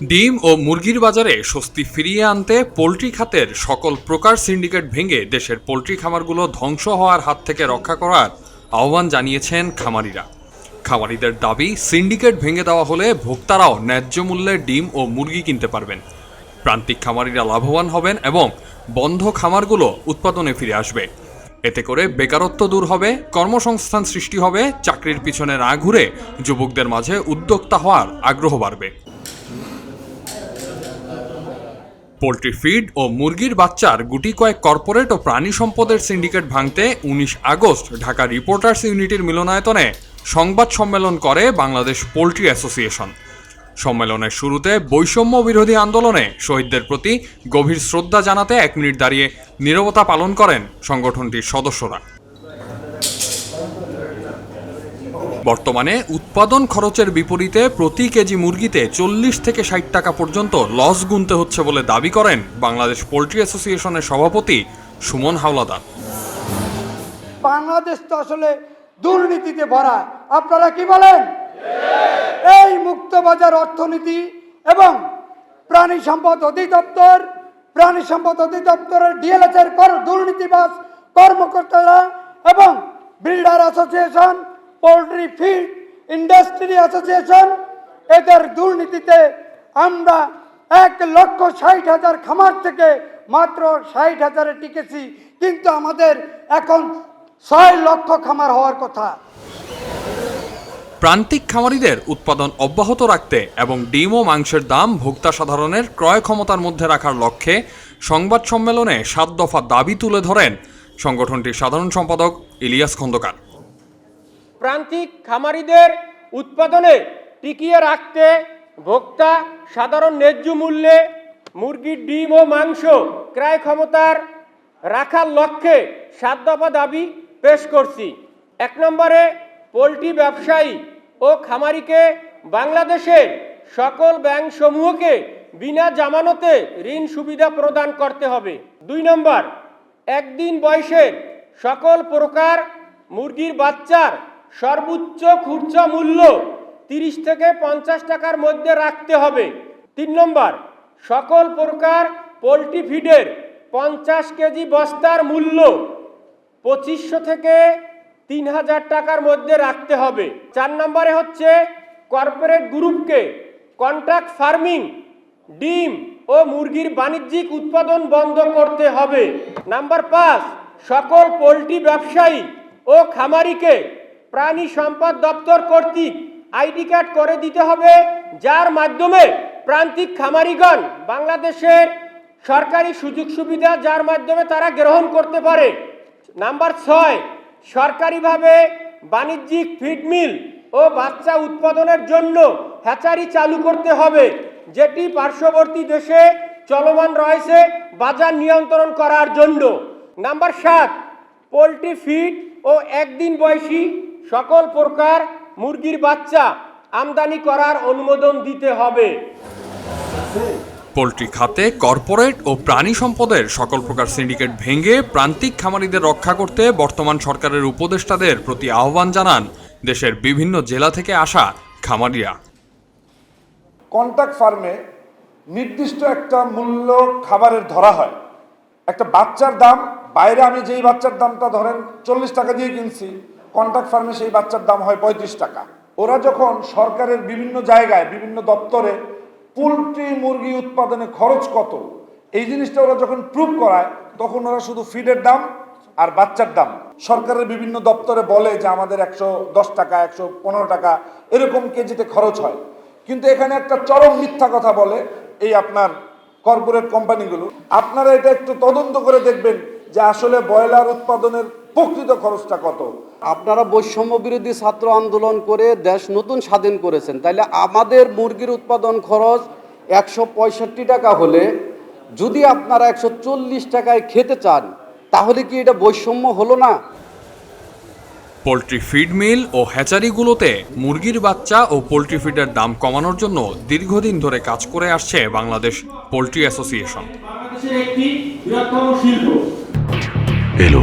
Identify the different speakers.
Speaker 1: ডিম ও মুরগির বাজারে স্বস্তি ফিরিয়ে আনতে পোলট্রি খাতের সকল প্রকার সিন্ডিকেট ভেঙে দেশের পোলট্রি খামারগুলো ধ্বংস হওয়ার হাত থেকে রক্ষা করার আহ্বান জানিয়েছেন খামারিরা। খামারিদের দাবি, সিন্ডিকেট ভেঙে দেওয়া হলে ভোক্তারাও ন্যায্য মূল্যে ডিম ও মুরগি কিনতে পারবেন। প্রান্তিক খামারিরা লাভবান হবেন এবং বন্ধ খামারগুলো উৎপাদনে ফিরে আসবে। এতে করে বেকারত্ব দূর হবে, কর্মসংস্থান সৃষ্টি হবে, চাকরির পিছনে না ঘুরে যুবকদের মাঝে উদ্যোক্তা হওয়ার আগ্রহ বাড়বে। পোলট্রি ফিড ও মুরগির বাচ্চার গুটি কয়েক কর্পোরেট ও প্রাণী সম্পদের সিন্ডিকেট ভাঙতে উনিশ আগস্ট ঢাকা রিপোর্টার্স ইউনিটির মিলনায়তনে সংবাদ সম্মেলন করে বাংলাদেশ পোলট্রি অ্যাসোসিয়েশন। সম্মেলনের শুরুতে বৈষম্য বিরোধী আন্দোলনে শহীদদের প্রতি গভীর শ্রদ্ধা জানাতে এক মিনিট দাঁড়িয়ে নীরবতা পালন করেন সংগঠনটির সদস্যরা। বর্তমানে উৎপাদন খরচের বিপরীতে প্রতি কেজি মুরগিতে চল্লিশ থেকে ষাট টাকা পর্যন্ত লস গুনতে হচ্ছে বলে দাবি করেন বাংলাদেশ পোলট্রি অ্যাসোসিয়েশনের সভাপতি সুমন হাওলাদার।
Speaker 2: বাংলাদেশ তো আসলে দুর্নীতিতে ভরা। আপনারা কি বলেন? এই মুক্তবাজার অর্থনীতি এবং প্রাণী সম্পদ অধিদপ্তর, প্রাণী সম্পদ অধিদপ্তরের ডিএলএস এর কর দুর্নীতিবাজ কর্মকর্তারা এবং builder association poultry feed industry association এদের দুর্নীতিতে আমরা এক লক্ষ ষাট হাজার খামার থেকে মাত্র ষাট হাজারে টিকেছি, কিন্তু আমাদের এখন ছয় লক্ষ খামার হওয়ার কথা।
Speaker 1: প্রান্তিক খামারিদের উৎপাদন অব্যাহত রাখতে এবং ডিম ও মাংসের দাম ভোক্তা সাধারণের ক্রয় ক্ষমতার মধ্যে রাখার লক্ষ্যে সংবাদ সম্মেলনে সাত দফা দাবি তুলে ধরেন সংগঠনটির সাধারণ সম্পাদক ইলিয়াস খন্দকার।
Speaker 3: প্রান্তিক খামারিদের উৎপাদনে টিকিয়ে রাখতে ভোক্তা সাধারণ ন্যায্য মূল্যে মুরগির ডিম ও মাংস ক্রয় ক্ষমতার রাখার লক্ষ্যে সাত দফা দাবি পেশ করছি। এক নম্বরে, পোলট্রি ব্যবসায়ী ও খামারিকে বাংলাদেশের সকল ব্যাংক সমূহকে বিনা জামানতে ঋণ সুবিধা প্রদান করতে হবে। দুই নম্বর, একদিন বয়সের সকল প্রকার মুরগির বাচ্চার সর্বোচ্চ খুচরা মূল্য তিরিশ থেকে পঞ্চাশ টাকার মধ্যে রাখতে হবে। তিন নম্বর, সকল প্রকার পোলট্রি ফিডের পঞ্চাশ কেজি বস্তার মূল্য পঁচিশশো থেকে তিন হাজার টাকার মধ্যে রাখতে হবে। চার নম্বরে হচ্ছে কর্পোরেট গ্রুপকে কন্ট্রাক্ট ফার্মিং, ডিম ও মুরগির বাণিজ্যিক উৎপাদন বন্ধ করতে হবে। নাম্বার পাঁচ, সকল পোলট্রি ব্যবসায়ী ও খামারিকে প্রাণী সম্পদ দপ্তর কর্তৃক আইডি কার্ড করে দিতে হবে, যার মাধ্যমে প্রান্তিক খামারিগণ বাংলাদেশের সরকারি সুযোগ সুবিধা যার মাধ্যমে তারা গ্রহণ করতে পারে। নাম্বার ছয়, সরকারিভাবে বাণিজ্যিক ফিড মিল ও বাচ্চা উৎপাদনের জন্য হ্যাচারি চালু করতে হবে, যেটি পার্শ্ববর্তী দেশে চলমান রয়েছে বাজার নিয়ন্ত্রণ করার জন্য। নাম্বার সাত, পোলট্রি ফিড ও একদিন বয়সী সকল প্রকার মুরগির বাচ্চা আমদানি করার অনুমোদন দিতে হবে।
Speaker 1: পোলট্রি খাতে কর্পোরেট ও প্রাণী সম্পদের সকল প্রকার সিন্ডিকেট ভেঙে প্রান্তিক খামারিদের রক্ষা করতে বর্তমান সরকারের উপদেষ্টাদের প্রতি আহ্বান জানান দেশের বিভিন্ন জেলা থেকে আসা খামারিরা।
Speaker 4: কন্ট্যাক্ট ফার্মে নির্দিষ্ট একটা মূল্য খাবারের ধরা হয়। একটা বাচ্চার দাম বাইরে আমি যেই বাচ্চার দামটা ধরেন চল্লিশ টাকা দিয়ে কিনছি কন্ট্যাক্ট ফার্মে সেই বাচ্চার দাম হয় পঁয়ত্রিশ টাকা। ওরা যখন সরকারের বিভিন্ন জায়গায়, বিভিন্ন দপ্তরে পোলট্রি মুরগি উৎপাদনে খরচ কত, এই জিনিসটা ওরা যখন প্রুভ করায়, তখন ওরা শুধু ফিডের দাম আর বাচ্চার দাম। সরকারের বিভিন্ন দপ্তরে বলে যে আমাদের একশো দশ টাকা, একশো পনেরো টাকা, এরকম কেজিতে খরচ হয়। কিন্তু এখানে একটা চরম মিথ্যা কথা বলে এই আপনার কর্পোরেট কোম্পানিগুলো আপনারা এটা একটু তদন্ত করে দেখবেন যে আসলে ব্রয়লার উৎপাদনের প্রকৃত খরচটা কত?
Speaker 5: আপনারা বৈষম্য বিরোধী ছাত্র আন্দোলন করে দেশ নতুন স্বাধীন করেছেন। তাইলে আমাদের মুরগির উৎপাদন খরচ একশো পঁয়ষট্টি টাকা হলে যদি আপনারা একশো চল্লিশ টাকায় খেতে চান তাহলে কি এটা বৈষম্য হলো না?
Speaker 1: পোলট্রি ফিড মিল ও হ্যাচারিগুলোতে মুরগির বাচ্চা ও পোলট্রি ফিডের দাম কমানোর জন্য দীর্ঘদিন ধরে কাজ করে আসছে বাংলাদেশ পোলট্রি অ্যাসোসিয়েশন।
Speaker 6: বাংলাদেশের একটি বৃহত্তম শিল্প।
Speaker 7: এলো